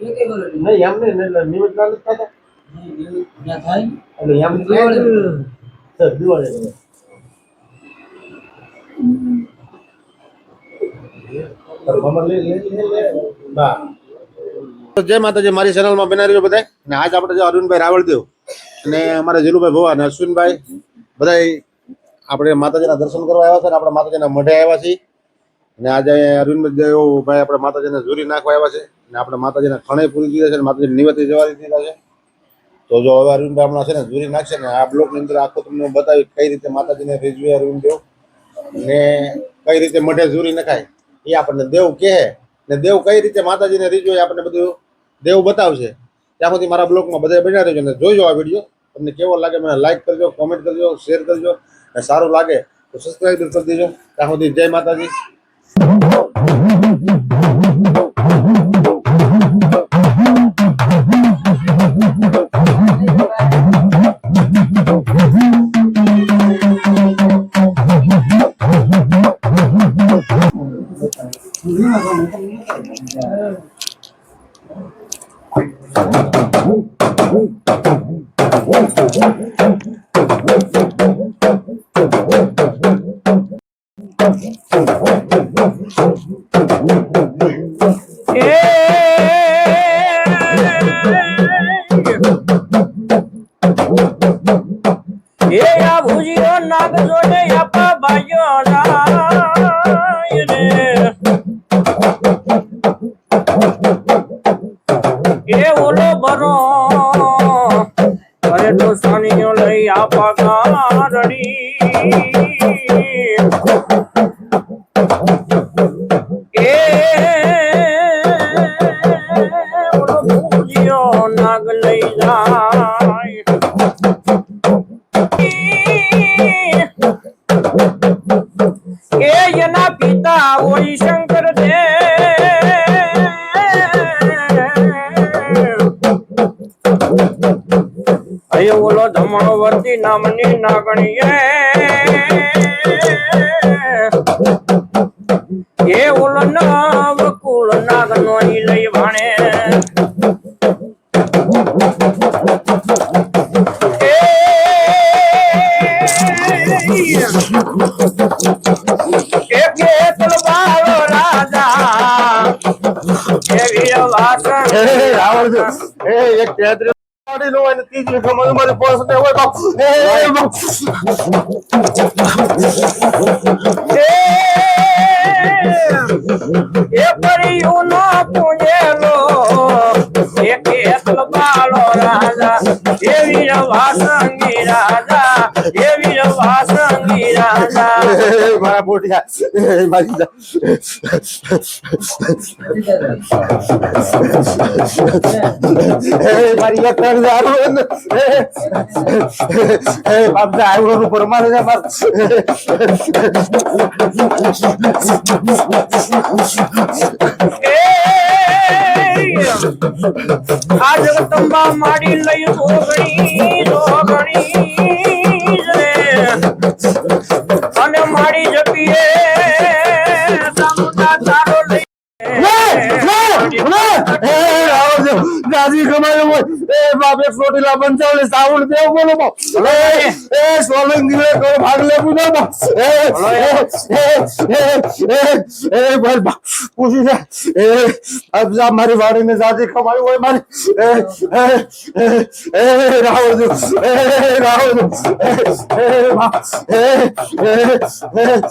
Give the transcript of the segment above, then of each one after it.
નહીં. એમ એટલે થતા. એટલે એમ સર દિવાળી. જય માતાજી મારી ચેનલમાં બનાવી રહ્યો બધા અને આજ આપણે જે અરવિંદભાઈ રાવળદેવ અને અમારા જીલુભાઈ ભવા અને અશ્વિનભાઈ બધા આપણે માતાજીના દર્શન કરવા આવ્યા છે અને આપણે માતાજીના મઢે આવ્યા છીએ. અને આજે અરવિંદભાઈ ભાઈ આપણે માતાજીને ઝૂરી નાખવા આવ્યા છે. અને આપણે માતાજીને ખણે પૂરી દીધા છે અને માતાજી નિવેદી જવા દીધા છે. તો જો હવે અરવિંદ બ્રાહ્મણા છે ને દૂરી નાખશે ને, આ બ્લોકની અંદર આખો તમને બતાવી કઈ રીતે માતાજીને રીઝવી અરવિંદ દેવ ને કઈ રીતે મઢે ઝૂરી નખાય, એ આપણને દેવ કહે. ને દેવ કઈ રીતે માતાજીને એ આપણને બધું દેવ બતાવશે. ત્યાં સુધી મારા બ્લોગમાં બધા બન્યા રહેજો ને જોઈજો આ વીડિયો તમને કેવો લાગે મને લાઈક કરજો કોમેન્ટ કરજો શેર કરજો. અને સારું લાગે તો સબસ્ક્રાઈબ કરી દેજો. ત્યાં સુધી જય માતાજી. ભુજીઓ નાગ જોડે આપા ભાઈઓ ધમણવર્તી નામની નાગણી એ ઓલો નવ કુળ નાગનો ઈ લઈ ભાણે લો અને ત્રીજી ખમણ મારી પોસને હોય તો એ એ પરિયું નો પૂજેલો, એક એક બાળો રાજા, એવી વાસંગી રાજા para botear. Imagina. Maria Carlão. Vamos dar água por uma vez. ಆ ಜಗತ್ತಂಬ ಮಾಡಿಲ್ಲ અને માડી જપીએ સામુંડા તારો લઈ રાજી કમાયો હોય. એ બાપ ચોટીલા પંચાવન સાવણ દેવ બોલો બાપ. એ, એ સોલંકી લે કરો ભાગ લે પૂછો બાપ. એ, એ, એ, એ, ભાઈ બાપ. પૂછી જા. એ, અબ જા મારી વાડીને જાજી કમાયું હોય મારી. એ, એ, એ, એ, રાવણદેવ, એ, રાવણદેવ, એ, એ, બાપ. એ, એ, એ,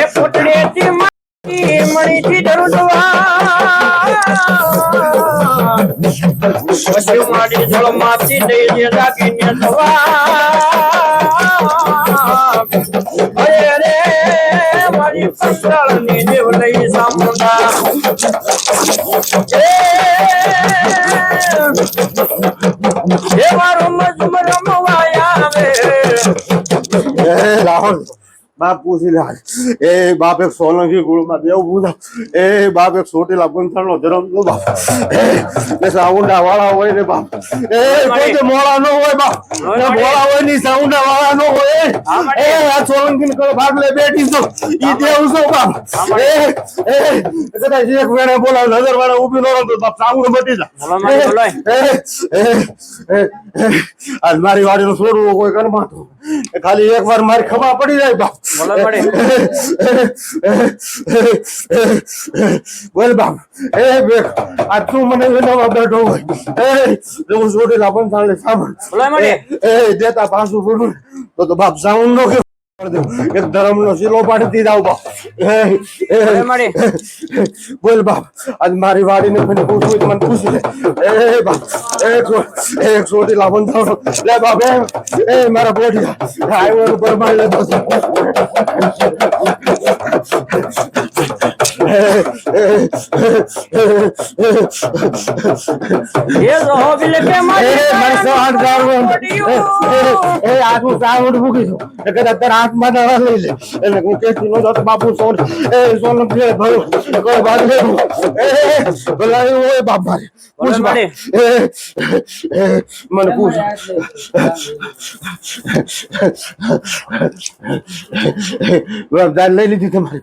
એ પોટડેથી માડી મણીથી પછી જળમાંથી દઈ લાગીને થવા અરે મારી મારું મજમ રમવા આવે રાવણ બાપ પૂછી લે. એ બાપ એક સોલંકી ગુળમાં દેવ પૂછા એ બાપ એક ચોટીલા નો ધર્મ નો બાપ. એ સાઉન્ડા વાળા હોય ને બાપ. એ કોઈ મોળા નો હોય બાપ. મોળા હોયની સાઉન્ડા વાળા નો હોય એ. આ સોલંકી ને ભાગ લે બેઠી છો. ઈ દેવ છો બાપ. એ એ કદાચ એક વેણે બોલાવ નજર વાળા ઊભી નો બાપ સાઉન્ડ મટી બોલો એ બોલો. આજ મારી વાડીનું છોડવું કોઈ કરમાતું ખાલી એક વાર મારી ખબર પડી જાય બાપ. બોલ બાપ. એ બે આ તું મને વિનાવા બેઠો હોય. એ હું છોડી ચાલે સાંભળ. એ દેતા પાછું પડું તો તો બાપ સાઉન્ડ નો એક ધર્મ નો શીલો પાડી દીધા એ બોલો બાપ. આજ મારી વાડીને મને પૂછવું મને પૂછી લે એ બાપ. એક એક સોટી લાવન થાવ લે બાપ એ મારા બોડિયા આવ્યો પર લેતો બાપુ સોન એ સોન બાપ મને પૂછ બાપ દાન લઈ લીધી તમારી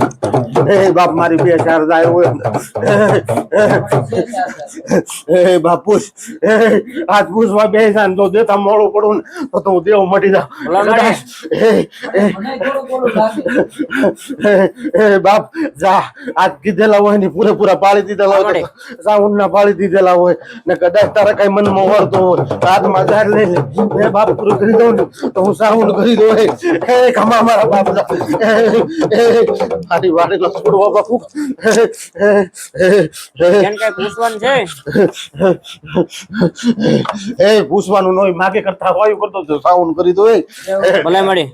બાપ મારી બે ચાર જાય હોય. એ બાપ પૂછ. એ આજ પૂછવા બે જાન તો દેતા મોડું પડું ને તો તો હું દેવ મટી જાઉં. બાપ જા. આજ કીધેલા હોય ને પૂરેપૂરા પાળી દીધેલા હોય સાઉન્ડ ના પાળી દીધેલા હોય. ને કદાચ તારા કઈ મનમાં વળતો હોય હાથમાં ઝાડ લઈ લે. એ બાપ પૂરું કરી દઉં ને તો હું સાઉન્ડ કરી દઉં. એ એ ખમા મારા બાપ જા. એ એ મારી વાડી છોડવા બાપુ એ પૂછવાનું છે? એ પૂછવાનું નોય માગે કરતા વાયુ કરતો તો સાઉન્ડ કરી દો એ. ભલે મળી.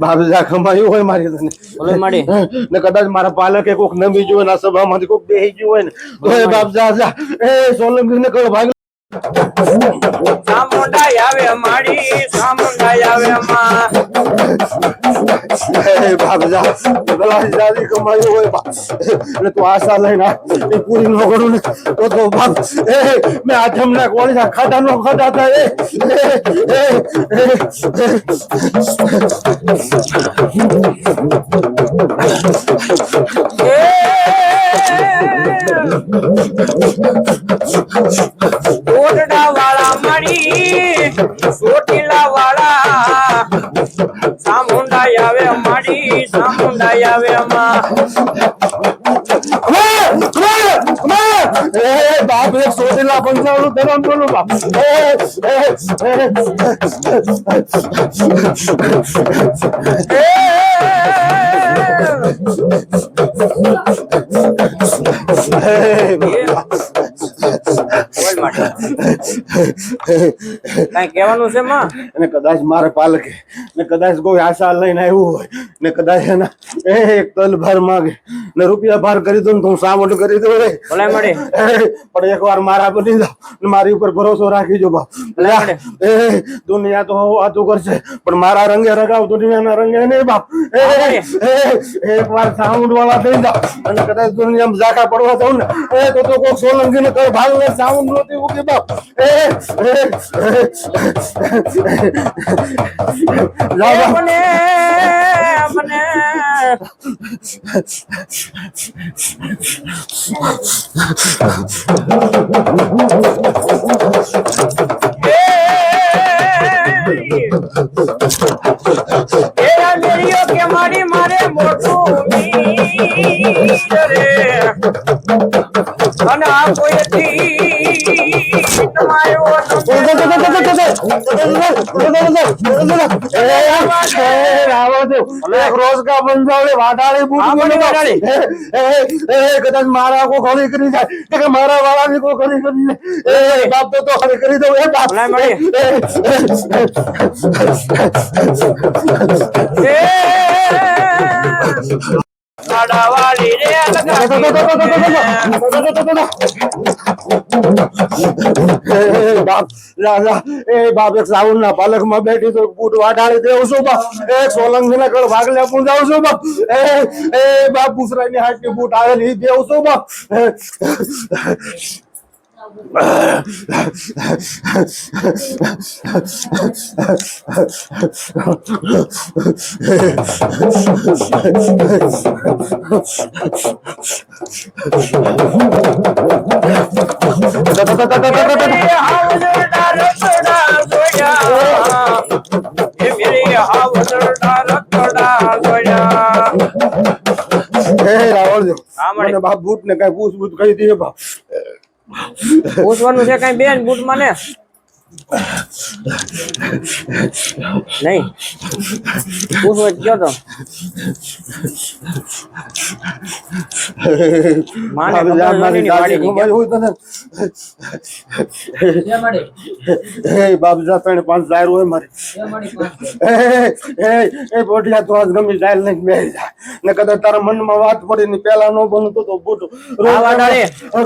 બાપ જા હોય મારી તને. બોલે મારી ને કદાચ મારા પાલકે કોક નમી ગયું હોય સભામાંથી કોક બેહી ગયું હોય ને. તો એ બાપ જા જા એ સોલંકી ને ભાગ આવે આવે એ બાપ જા ભલા જાદી કમાયું હોય બાપ એટલે તું આશા લઈને આ, એ પૂરી ન કરું ને તો તો બાપ એ મેં આ જમના કોળી ખાધા નો ખાધા હતા એ એ, એ, ઓરડા વાળા મારી ચોટીલા વાળા ચામુંડા આવે મારી ચામુંડા આવે માં એ બાપ એક સોટેલા પંચાવન ધરમ બોલું બાપ એ એ એ બોલ માટે. કહેવાનું છે માં? અને કદાચ મારે પાલકે ને કદાચ કોઈ આશા લઈને આવ્યું હોય ને કદાચ એના એ એક તલ ભાર માગે ને રૂપિયા ભાર કરી દઉં તો હું સામોટ કરી દઉં. રે ભલે મળે. પણ એક વાર મારા બની ને મારી ઉપર ભરોસો રાખીજો બાપ. એ દુનિયા તો વાતું કરશે પણ મારા રંગે રગાવ દુનિયાના રંગે નહીં બાપ. એક વાર સાઉન્ડ વાળા થઈ જાવ અને કદાચ દુનિયામાં ઝાકા પડવા દઉં ને એ તો તો કોક સોલંકી ને કઈ ભાગ સાઉન્ડ મને આ મેરીઓ કે મારી મારે મોટું અને આ કોઈથી કદાચ મારા કો ખોલી કરી જાય કે મારા વાળાની કો ખોલી કરી બાપ તો ખોલી કરી દઉં એ બાપ મળી. એ, એ, એ, એ સાડાવાળી રે લા, લા, એ એક બેઠી તો બૂટ વાટાડી દેવું છું એ સોલંકી ના કળ ભાગલે હું જાઉં છું બાપ એ એ બાપ હાથની બૂટ આવેલી ઈ દેવું છું બાપ મને બાપ બૂટ ને કઈ પૂછ બૂછ કહી દે બાપ. પૂછવાનું છે કઈ બેન બુટ મને નહીં પૂછવું જ તો માને બાપ, જા, બે ત્રણ પાંચ જાહેર હોય મારી. બે એ બોટિયા તો આજ ગમી જાય નહીં બેસી ને કદાચ તારા મનમાં વાત પડી ને પેલા નો બનતો તો બૂટ.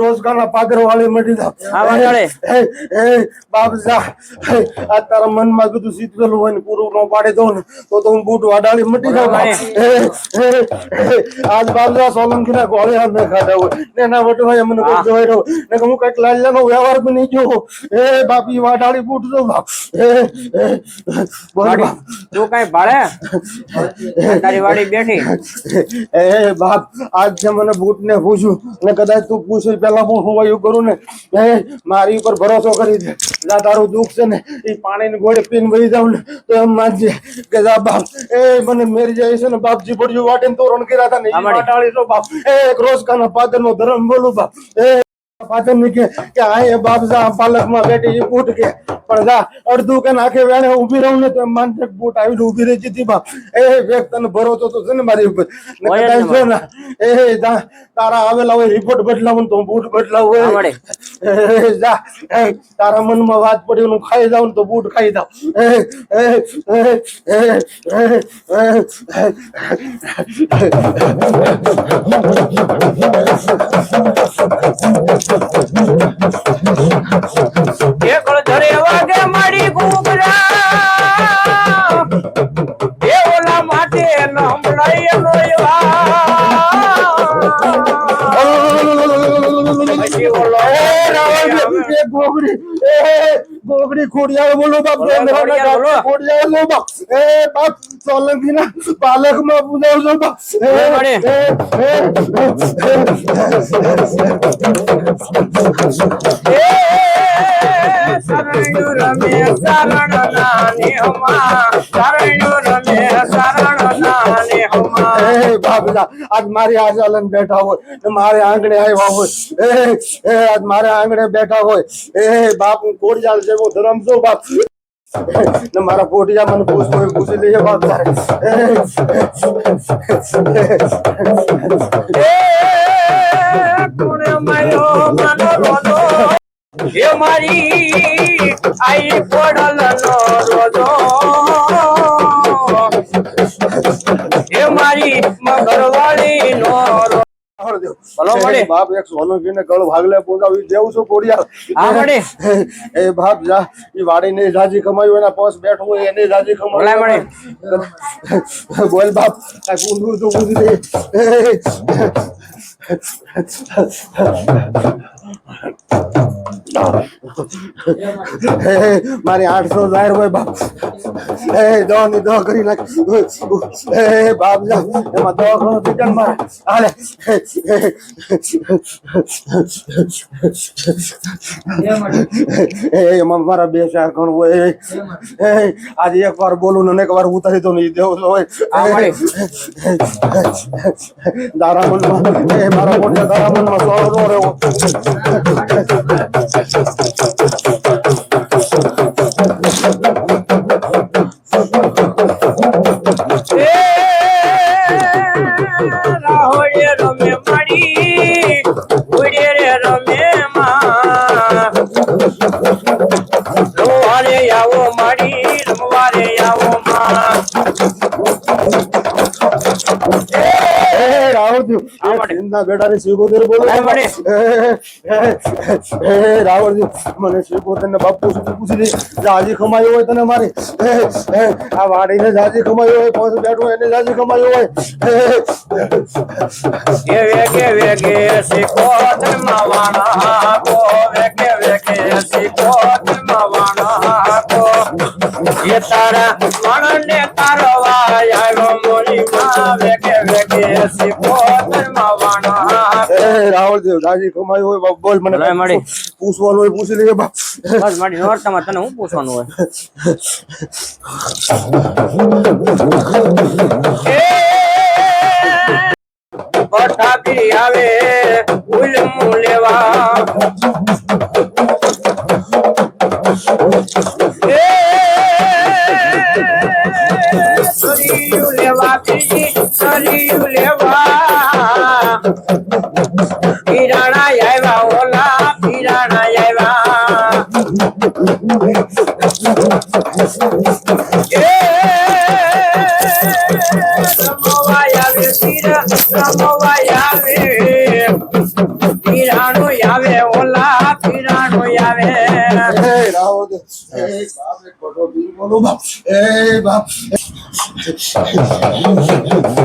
રોજગારના પાદર વાળી મળી જા બાપ જા. આ તારા મનમાં કીધું શીતવેલું હોય ને પૂરું ન પાડી દઉં ને તો તો હું બૂટ વાડાળી મટી એ, આજ બાપ સોલંકી ના ગોળે હાથ મેં ખાધા હોય. ને ના વટે ભાઈ મને કોઈ જોઈ રહ્યો. ને હું કંઈક લાલ્યાનો વ્યવહાર બી નહીં જોવો એ બાપી વાડાળી બૂટ દો બાપ. તું કઈ ભાડે? તારી વાડી બેઠી. એ બાપ આજ જે મને બૂટ ને પૂછ્યું ને કદાચ તું પૂછે પેલા હું હું એવું કરું ને? એ મારી ઉપર ભરોસો કરી દે. લા તારું દુઃખ છે ને એ પાણીની ગોળે પીને વહી જાવ ને તો એમ માનજે કે જા બાપ એ મને મેરી જાય છે ને બાપજી પડ્યું વાટીને તોરણ કર્યા હતા ને એ. વાટાળી બાપ એ એક રોજ કાના પાદર નો ધર્મ બોલું બાપ એ પાછળ નીકળે કે આ એ બાપ જા પાલકમાં બેઠી એ બૂટ કે. પણ જા અડધું કે નાખે વેણે ઊભી રહું ને તો એમ માન કે બૂટ આવીને ઊભી રહી જતી બાપ. એ વેગ તને ભરોસો તો છે ને મારી ઉપર. જ ને એ તારા આવેલા હોય રિપોર્ટ બદલાવું તો બૂટ બદલાવું હોય. જા તારા મનમાં વાત પડી હું ખાઈ જાઉં ને તો બૂટ ખાઈ જાઉં. Thank એ. ગોગડી ખોડિયાળ બોલો બાપ બોલો, ખોડિયાળ બોલો. ખોડિયાળ બોલો બાપ એ બાપ સોલંકી ના પાલકમાં પૂજાવજો બાપ એ, બોલો, મળે. એ, એ, એ શરણ્યુ રમે શરણ નાની હમા શરણ્યુ બાપલા આજ મારી આજાલન બેઠા હોય મારે આંગણે આવ્યા હોય. એ આજ મારે આંગણે બેઠા હોય. એ, બાપ, હું કોડિયાલ જેવો ધરમ છું, બાપ. ને મારા પોટિયા મને પૂછતો હોય, પૂછી લઈએ, બાપ. તારે એ મારી આઈ પડલ ભલો મળે. બાપ એક સોનું કીને ગળ ભાગલે પોગાવી દેવું છું કોડિયાલ હા, મળે. એ બાપ જા ઈ વાડી ને જાજી કમાયું એના પોસ બેઠું હોય એને જાજી ભલા મળે. બોલ બાપ આ કુંડું તો પૂછી દે એ, મારી આઠસો જાહેર હોય બાપ એ દો ને દો કરી નાખ એ બાપ જા એમાં દો ઘણો ચિકન મારે હાલે એ એમાં મારા બે ચાર ગણ હોય એ આજે એક વાર બોલું ને એક વાર ઉતારી દો ને દેવું હોય આ એ મારા મોટા દારામનમાં માં સો રહ્યો フフフフ。એમના બેટાને શિકોતેર બોલો. રાવણજી મને શિકોતેર ને બાપુ સુધી પૂછી દે. જાજી કમાયો હોય તને મારે. આ વાડીને જાજી કમાયો હોય પોસ બેઠો એને જાજી કમાયો હોય. કે વેગે વેગે શીખો ધર્મા કો વેગે વેગે શીખો ધર્મા કો એ તારા મણને તારો વાય આવ્યો મોરી માં વેગે વેગે ધર્મા એ રાવણજી જાજી હોય બાપ બોલ મને લાય મળી. પૂછવાનું હોય પૂછી લેજે બાપ બસ મારી નોરતામાં તને હું પૂછવાનું હોય પઠાપી આવે ઉલમું લેવા પીરાણો આવે ઓલા પીરાણો આવે એ રાવણજી એ બાપ એક ખોટો બીજ બોલો બાપ એ બાપ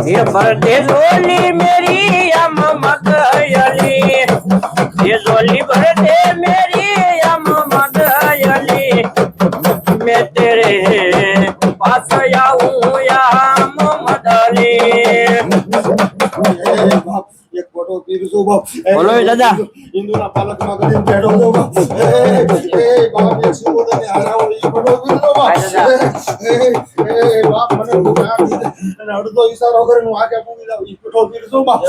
ये भरते झोली मेरी अम मदयली ये झोली भरते मेरी अम मदयली मैं तेरे पास आऊं या मदली એ બાપ એક ખોટો બીજ બાપ બોલો દાદા. હિન્દુના પાલકમાં કરીને બેઠો છો બાપ એ એ બાપ એક શિકોતેર ને હારાવો ઈ ખોટો બીજ બાપ. એ એ બાપ મને ભૂખ અને અડધો ઈશારો કરીને હું આગે પૂરી જાઉં ઈ ખોટો બીજ બાપ.